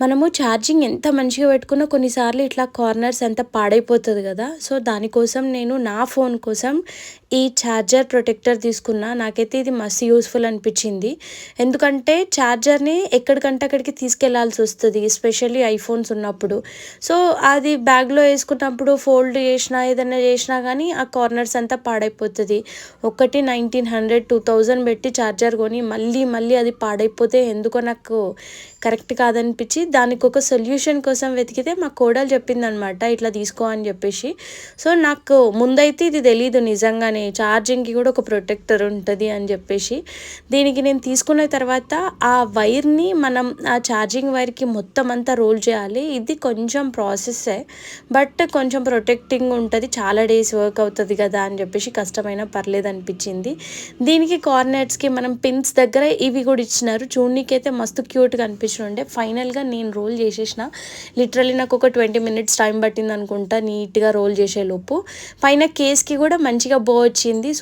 మనము ఛార్జింగ్ ఎంత మంచిగా పెట్టుకున్నా కొన్నిసార్లు ఇట్లా కార్నర్స్ అంతా పాడైపోతుంది కదా. సో దానికోసం నేను నా ఫోన్ కోసం ఈ ఛార్జర్ ప్రొటెక్టర్ తీసుకున్నా. నాకైతే ఇది మస్తు యూస్ఫుల్ అనిపించింది. ఎందుకంటే ఛార్జర్ని ఎక్కడికంటే అక్కడికి తీసుకెళ్ళాల్సి వస్తుంది ఎస్పెషల్లీ ఐఫోన్స్ ఉన్నప్పుడు. సో అది బ్యాగ్లో వేసుకున్నప్పుడు ఫోల్డ్ చేసినా ఏదైనా చేసినా కానీ ఆ కార్నర్స్ అంతా పాడైపోతుంది. ఒకటి నైన్టీన్ హండ్రెడ్ టూ థౌజండ్ పెట్టి ఛార్జర్ కొని మళ్ళీ మళ్ళీ అది పాడైపోతే ఎందుకో నాకు కరెక్ట్ కాదనిపించి దానికి ఒక సొల్యూషన్ కోసం వెతికితే మా కోడలు చెప్పిందనమాట ఇట్లా తీసుకో అని చెప్పేసి. సో నాకు ముందైతే ఇది తెలీదు నిజంగానే ఛార్జింగ్కి కూడా ఒక ప్రొటెక్టర్ ఉంటుంది అని చెప్పేసి. దీనికి నేను తీసుకున్న తర్వాత ఆ వైర్ని మనం ఆ ఛార్జింగ్ వైర్కి మొత్తం అంతా రోల్ చేయాలి. ఇది కొంచెం ప్రాసెస్సే బట్ కొంచెం ప్రొటెక్టింగ్ ఉంటుంది. చాలా డేస్ వర్క్ అవుతుంది కదా అని చెప్పేసి కష్టమైన పర్లేదు అనిపించింది. దీనికి కార్నర్స్కి మనం పిన్స్ దగ్గర ఇవి కూడా ఇచ్చినారు. చూడనీకైతే మస్తు క్యూట్గా అనిపించుండే ఫైనల్గా నేను రోల్ చేసేసిన. లిటరలీ నాకు ఒక ట్వంటీ మినిట్స్ టైం పట్టింది అనుకుంటా నీట్గా రోల్ చేసే లోపు పైన కేస్కి కూడా మంచిగా బో వచ్చింది